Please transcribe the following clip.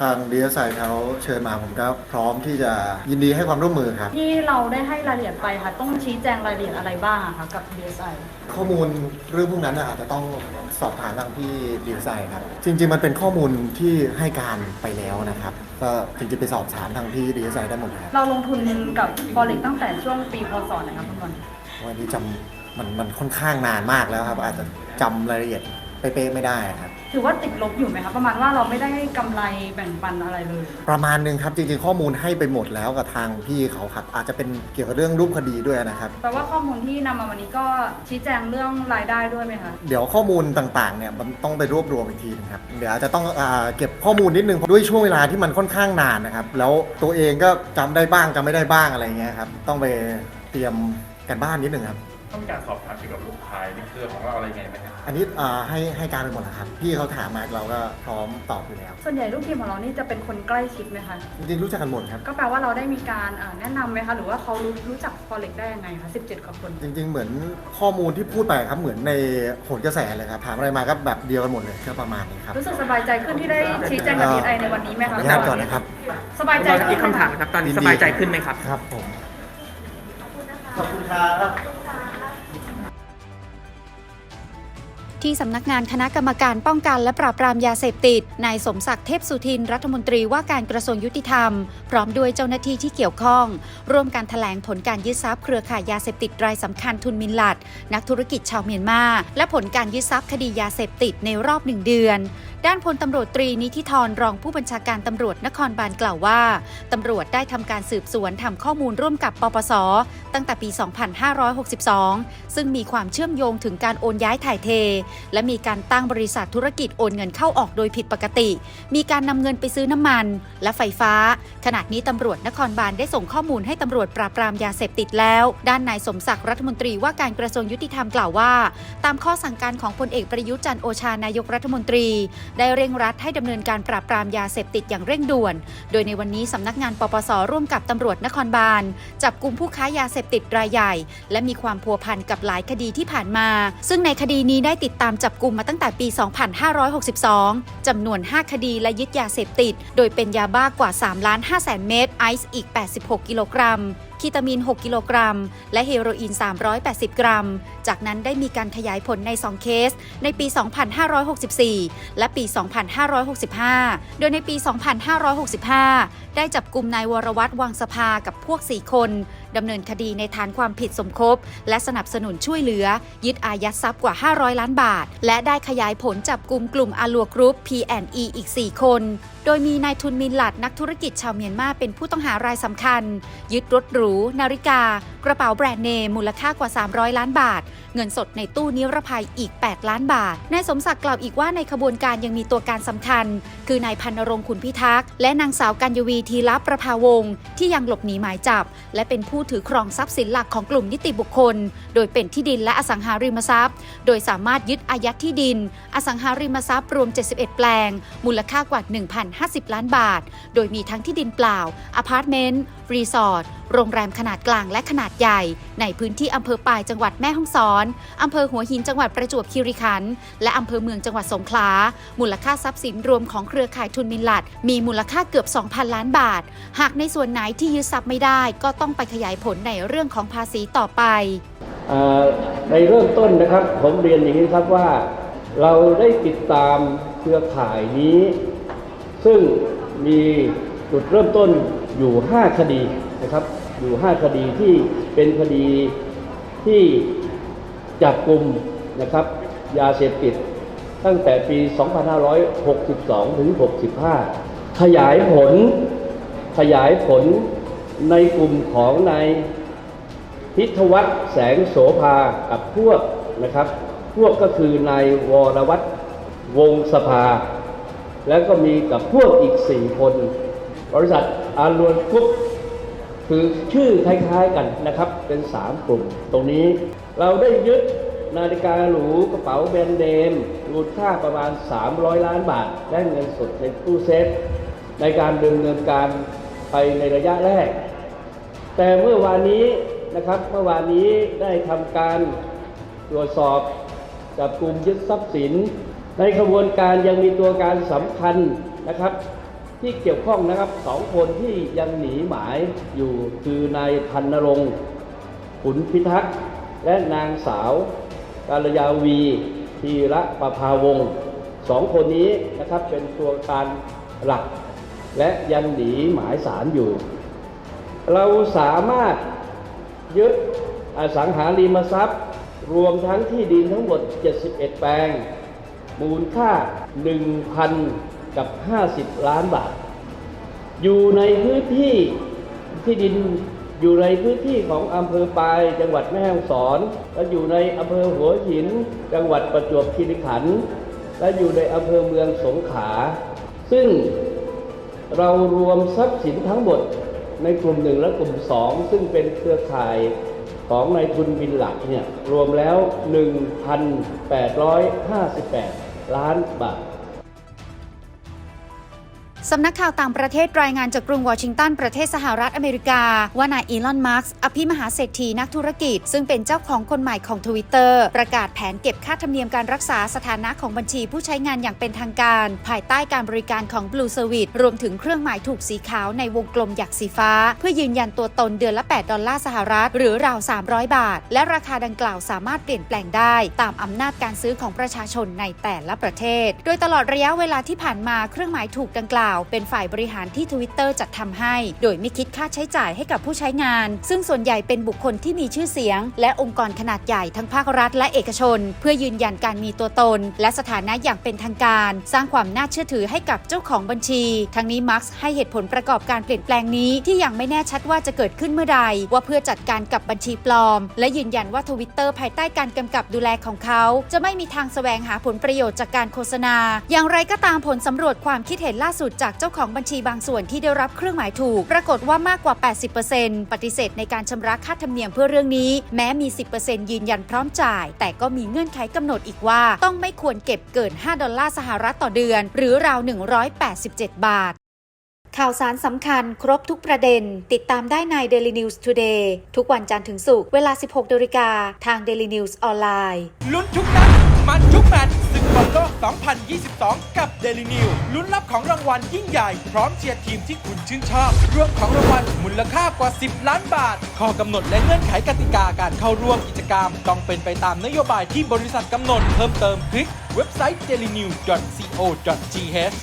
ทางดีเอสไอเขาเชิญมาผมก็พร้อมที่จะยินดีให้ความร่วมมือครับ ที่เราได้ให้รายละเอียดไปค่ะ ต้องชี้แจงรายละเอียดอะไรบ้างอะคะกับ DSI ข้อมูลเรื่องพวกนั้นน่ะอาจจะต้องสอบถามทางพี่ดีไซน์ครับ จริง ๆ มันเป็นข้อมูลที่ให้การไปแล้วนะครับ ก็จริงๆไปสอบถามทางพี่ดีไซน์ได้หมดเลยครับเราลงทุนกับ Forex ตั้งแต่ช่วงปีพศไหนคะคุณบอลวันนี้จำมันมันค่อนข้างนานมากแล้วครับ อาจจะจำรายละเอียดเป๊ะๆไม่ได้ครับ ถือว่าติดลบอยู่ไหมคะประมาณว่าเราไม่ได้กำไรแบ่งปันอะไรเลย ประมาณหนึงครับ จริงๆ ข้อมูลให้ไปหมดแล้วกับทางพี่เขาครับ อาจจะเป็นเกี่ยวกับเรื่องรูปคดีด้วยนะครับ แปลว่าข้อมูลที่นำมาวันนี้ก็ชี้แจงเรื่องรายได้ด้วยไหมคะเดี๋ยวข้อมูลต่างๆ เนี่ยมันต้องไปรวบรวมอีกทีนะครับ เดี๋ยวอาจจะต้องอาเก็บข้อมูลนิดนึงด้วยช่วงเวลาที่มันค่อนข้างนานนะครับ แล้วตัวเองก็จำได้บ้างจำไม่ได้บ้างอะไรเงี้ยครับ ต้องไปเตรียมกันบ้านนิดนึงครับ ต้องการสอบถามเกี่ยวกับลูกค้าในเครือของเราอะไรไงไหมครับอันนี้อ่าให้ให้การไปหมดแล้วครับพี่เขาถามมาเราก็พร้อมตอบอยู่แล้ว ส่วนใหญ่ลูกทีมของเรานี่จะเป็นคนใกล้ชิดไหมคะ จริงๆรู้จักกันหมดครับ ก็แปลว่าเราได้มีการอ่าแนะนำไหมคะ หรือว่าเขารู้รู้จัก Forex ได้ยังไงคะ17กว่าคน จริง ๆ เหมือนข้อมูลที่พูดไปครับเหมือนในโหนกระแสเลยครับถามอะไรมาก็แบบเดียวกันหมดเลยก็ประมาณนี้ครับรู้สึกสบายใจขึ้นที่ได้ชี้แจงกับ DSI ในวันนี้ไหมขอคะอนุญาตก่อนนะครับ สบายใจอีกคำถามนะครับ ตอนนี้สบายใจขึ้นไหมครับ ครับผม ขอบคุณครับ ที่สำนักงานคณะกรรมการป้องกันและปราบปรามยาเสพติด นายสมศักดิ์เทพสุทิน รัฐมนตรีว่าการกระทรวงยุติธรรม พร้อมด้วยเจ้าหน้าที่ที่เกี่ยวข้อง ร่วมการถแถลงผลการยึดทรัพย์เครือข่ายยาเสพติดรายสำคัญทุนมินลัด นักธุรกิจชาวเมียนมา และผลการยึดทรัพย์คดียาเสพติดในรอบหนึ่งเดือนด้านพลตำรวจตรีนิธิธรรองผู้บัญชาการตำรวจนครบาลกล่าวว่าตำรวจได้ทำการสืบสวนทำข้อมูลร่วมกับปปส ตั้งแต่ปี 2562 ซึ่งมีความเชื่อมโยงถึงการโอนย้ายถ่ายเท และมีการตั้งบริษัทธุรกิจโอนเงินเข้าออกโดยผิดปกติ มีการนำเงินไปซื้อน้ำมัน และไฟฟ้า ขณะนี้ตำรวจนครบาลได้ส่งข้อมูลให้ตำรวจปราบปรามยาเสพติดแล้ว ด้านนายสมศักดิ์รัฐมนตรีว่าการกระทรวงยุติธรรมกล่าวว่า ตามข้อสั่งการของพลเอกประยุทธ์จันโอชานายกรัฐมนตรีได้เร่งรัดให้ดำเนินการปราบปรามยาเสพติดอย่างเร่งด่วน โดยในวันนี้สำนักงานปปสร่วมกับตำรวจนครบาล จับกลุ่มผู้ค้ายาเสพติดรายใหญ่ และมีความพัวพันกับหลายคดีที่ผ่านมา ซึ่งในคดีนี้ได้ติดตามจับกลุ่มมาตั้งแต่ปี 2562 จำนวน 5 คดีและยึดยาเสพติด โดยเป็นยาบ้ากว่า3ล้าน5แสนเม็ดไอซ์อีก 86 กิโลกรัม คีตามีน 6 กิโลกรัม และเฮโรอีน 380 กรัม จากนั้นได้มีการขยายผลใน 2 เคส ในปี 2564 และปี 2565 โดยในปี 2565 ได้จับกลุ่มนายวรวัตรวังสภากับพวก 4 คน ดำเนินคดีในฐานความผิดสมคบ และสนับสนุนช่วยเหลือ ยึดอายัดทรัพย์กว่า 500 ล้านบาท และได้ขยายผลจับกลุ่มกลุ่มอาลัวกรุ๊ป P&E อีก 4 คน โดยมีนายทุนมินหลัดนักธุรกิจชาวเมียนมาเป็นผู้ต้องหารายสำคัญ ยึดรถหรู นาฬิกา กระเป๋าแบรนด์เนมมูลค่ากว่า 300 ล้านบาท เงินสดในตู้นิรภัยอีก 8 ล้านบาทนายสมศักดิ์กล่าวอีกว่าในขบวนการยังมีตัวการสำคัญ คือนายพันรงค์ขุนพิทักษ์และนางสาวกัญญวีทีรับประภาวงที่ยังหลบหนีหมายจับ และเป็นผู้ผู้ถือครองทรัพย์สินหลักของกลุ่มนิติบุคคล โดยเป็นที่ดินและอสังหาริมทรัพย์ โดยสามารถยึดอายัดที่ดิน อสังหาริมทรัพย์รวม 71 แปลง มูลค่ากว่า 1,050 ล้านบาท โดยมีทั้งที่ดินเปล่า อพาร์ตเมนต์ รีสอร์ท โรงแรมขนาดกลางและขนาดใหญ่ ในพื้นที่อำเภอปายจังหวัดแม่ฮ่องสอนอำเภอหัวหินจังหวัดประจวบคีรีขันธ์และอำเภอเมืองจังหวัดสงขลา มูลค่าทรัพย์สินรวมของเครือข่ายทุนมินลัด มีมูลค่าเกือบ 2,000 ล้านบาท หากในส่วนไหนที่ยึดทรัพย์ไม่ได้ ก็ต้องไปขยายผลในเรื่องของภาษีต่อไปในเริ่มต้นนะครับผมเรียนอย่างนี้ครับว่า เราได้ติดตามเครือข่ายนี้ ซึ่งมีจุดเริ่มต้นอยู่ 5 คดี นะครับ อยู่ 5 คดีที่เป็นคดีที่จับกลุ่มนะครับยาเสพติดตั้งแต่ปี 2562 ถึง 65 ขยายผลขยายผลในกลุ่มของนายพิทวัฒน์แสงโสภากับพวกนะครับ พวกก็คือนายวรวัตรวงศ์สภา แล้วก็มีกับพวกอีกสี่คน บริษัทอารวนกรุ๊ป คือชื่อคล้ายๆกันนะครับเป็นสามกลุ่ม ตรงนี้เราได้ยึดนาฬิกาหรูกระเป๋าแบรนด์เนมมูลค่าประมาณ 300 ล้านบาท และเงินสดในตู้เซฟในการดำเนินการไปในระยะแรก แต่เมื่อวานนี้นะครับเมื่อวานนี้ได้ทำการตรวจสอบจับกลุ่มยึดทรัพย์สิน ในขบวนการยังมีตัวการสำคัญนะครับ ที่เกี่ยวข้องนะครับสองคนที่ยังหนีหมายอยู่คือนายพันนรงค์ขุนพิทักษ์และนางสาวกาลยาวีธีระประภาวงศ์สองคนนี้นะครับเป็นตัวการหลัก และยังหนีหมายสารอยู่ เราสามารถยึดอสังหาริมทรัพย์ รวมทั้งที่ดินทั้งหมด 71 แปลง มูลค่า 1,000 กับ 50 ล้านบาท อยู่ในพื้นที่ที่ดินอยู่ในพื้นที่ของอำเภอปายจังหวัดแม่ฮ่องสอน และอยู่ในอำเภอหัวหิน จังหวัดประจวบคีรีขันธ์และอยู่ในอำเภอเมืองสงขลาซึ่งเรารวมทรัพย์สินทั้งหมดในกลุ่มหนึ่งและกลุ่มสองซึ่งเป็นเครือข่ายของนายทุนบินหลักเนี่ยรวมแล้ว 1,858 ล้านบาท สำนักข่าวต่างประเทศรายงานจากกรุงวอชิงตันประเทศสหรัฐอเมริกา ว่านายอีลอน มาร์กส์อภิมหาเศรษฐีนักธุรกิจ ซึ่งเป็นเจ้าของคนใหม่ของทวิตเตอร์ประกาศแผนเก็บค่าธรรมเนียมการรักษาสถานะของบัญชีผู้ใช้งานอย่างเป็นทางการ ภายใต้การบริการของ Blue Service รวมถึงเครื่องหมายถูกสีขาวในวงกลมหยักสีฟ้า เพื่อยืนยันตัวตนเดือนละ 8 ดอลลาร์สหรัฐ หรือราว 300 บาท และราคาดังกล่าวสามารถเปลี่ยนแปลงได้ ตามอำนาจการซื้อของประชาชนในแต่ละประเทศ โดยตลอดระยะเวลาที่ผ่านมาเครื่องหมายถูกดังกล่าวเป็นฝ่ายบริหารที่ Twitter จัดทำให้ โดยไม่คิดค่าใช้จ่ายให้กับผู้ใช้งาน ซึ่งส่วนใหญ่เป็นบุคคลที่มีชื่อเสียง และองค์กรขนาดใหญ่ทั้งภาครัฐและเอกชน เพื่อยืนยันการมีตัวตน และสถานะอย่างเป็นทางการ สร้างความน่าเชื่อถือให้กับเจ้าของบัญชี ทั้งนี้มาร์กให้เหตุผลประกอบการเปลี่ยนแปลงนี้ที่ยังไม่แน่ชัดว่าจะเกิดขึ้นเมื่อใด ว่าเพื่อจัดการกับบัญชีปลอม และยืนยันว่าทวิตเตอร์ภายใต้การกำกับดูแลของเขา จะไม่มีทางแสวงหาผลประโยชน์จากการโฆษณา อย่างไรก็ตามผลสำรวจความคิดเห็นล่าสุดจากเจ้าของบัญชีบางส่วนที่ได้รับเครื่องหมายถูก ปรากฏว่ามากกว่า 80%ปฏิเสธในการชำระค่าธรรมเนียมเพื่อเรื่องนี้ แม้มี 10%ยืนยันพร้อมจ่าย แต่ก็มีเงื่อนไขกำหนดอีกว่า ต้องไม่ควรเก็บเกิน 5 ดอลลาร์สหรัฐต่อเดือน หรือราว 187 บาทข่าวสารสำคัญครบทุกประเด็น ติดตามได้ใน Daily News Today ทุกวันจันทร์ถึงศุกร์เวลา 16นาฬิกาทาง Daily News ออนไลน์ลุ้นทุกนัดมันทุกแมตช์ โลก 2022 กับ Daily New ลุ้นรับของรางวัลยิ่งใหญ่ พร้อมเชียร์ทีมที่คุณชื่นชอบรวมของรางวัลมูลค่ากว่า 10 ล้านบาท ข้อกำหนดและเงื่อนไขกติกาการเข้าร่วมกิจกรรม ต้องเป็นไปตามนโยบายที่บริษัทกำหนด เพิ่มเติมคลิกเว็บไซต์ dailynew.co.th